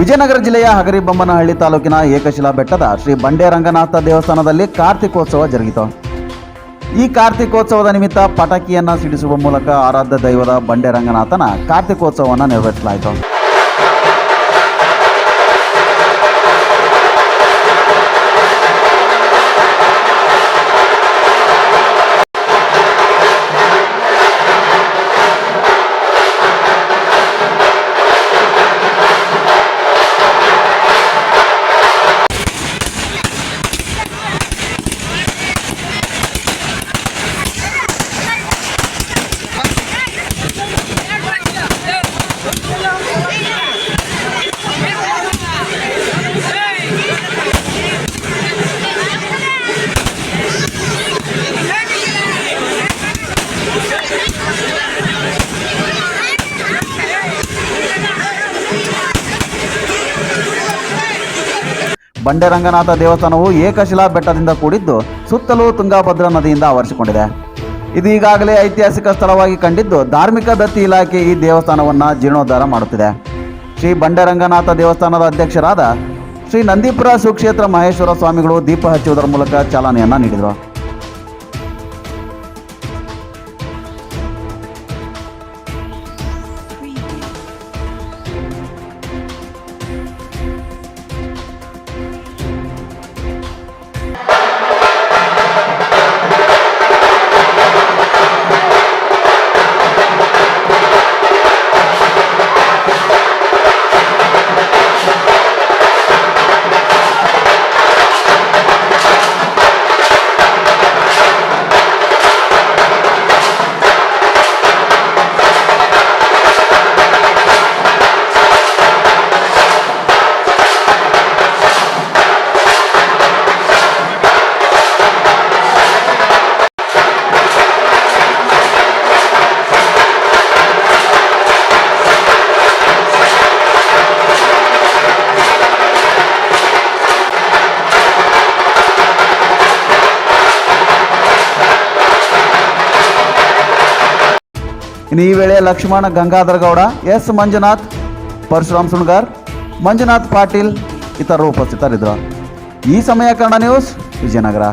ವಿಜಯನಗರ ಜಿಲ್ಲೆಯ ಹಗರಿಬೊಮ್ಮನಹಳ್ಳಿ ತಾಲೂಕಿನ ಏಕಶಿಲಾ ಬೆಟ್ಟದ ಶ್ರೀ ಬಂಡೆ ರಂಗನಾಥ ದೇವಸ್ಥಾನದಲ್ಲಿ ಕಾರ್ತಿಕೋತ್ಸವ ಜರುಗಿತು. ಈ ಕಾರ್ತಿಕೋತ್ಸವದ ನಿಮಿತ್ತ ಪಟಾಕಿಯನ್ನ ಸಿಡಿಸುವ ಮೂಲಕ ಆರಾಧ್ಯ ದೈವದ ಬಂಡೆ ರಂಗನಾಥನ ಕಾರ್ತಿಕೋತ್ಸವವನ್ನು ನೆರವೇರಿಸಲಾಯಿತು. ಬಂಡೆ ರಂಗನಾಥ ದೇವಸ್ಥಾನವು ಏಕಶಿಲಾ ಬೆಟ್ಟದಿಂದ ಕೂಡಿದ್ದು ಸುತ್ತಲೂ ತುಂಗಾಭದ್ರಾ ನದಿಯಿಂದ ಆವರಿಸಿಕೊಂಡಿದೆ. ಇದು ಈಗಾಗಲೇ ಐತಿಹಾಸಿಕ ಸ್ಥಳವಾಗಿ ಕಂಡಿದ್ದು ಧಾರ್ಮಿಕ ದತ್ತಿ ಇಲಾಖೆ ಈ ದೇವಸ್ಥಾನವನ್ನು ಜೀರ್ಣೋದ್ಧಾರ ಮಾಡುತ್ತಿದೆ. ಶ್ರೀ ಬಂಡರಂಗನಾಥ ದೇವಸ್ಥಾನದ ಅಧ್ಯಕ್ಷರಾದ ಶ್ರೀ ನಂದೀಪುರ ಸುಕ್ಷೇತ್ರ ಮಹೇಶ್ವರ ಸ್ವಾಮಿಗಳು ದೀಪ ಹಚ್ಚುವುದರ ಮೂಲಕ ಚಾಲನೆಯನ್ನು ನೀಡಿದರು. ಇನ್ನು ಈ ವೇಳೆ ಲಕ್ಷ್ಮಣ ಗಂಗಾಧರ ಗೌಡ, ಎಸ್ ಮಂಜುನಾಥ್, ಪರಶುರಾಮ್ ಸುಣ್ಗಾರ್, ಮಂಜುನಾಥ್ ಪಾಟೀಲ್ ಇತರರು ಉಪಸ್ಥಿತರಿದ್ದರು. ಈ ಸಮಯ ಕನ್ನಡ ನ್ಯೂಸ್ ವಿಜಯನಗರ.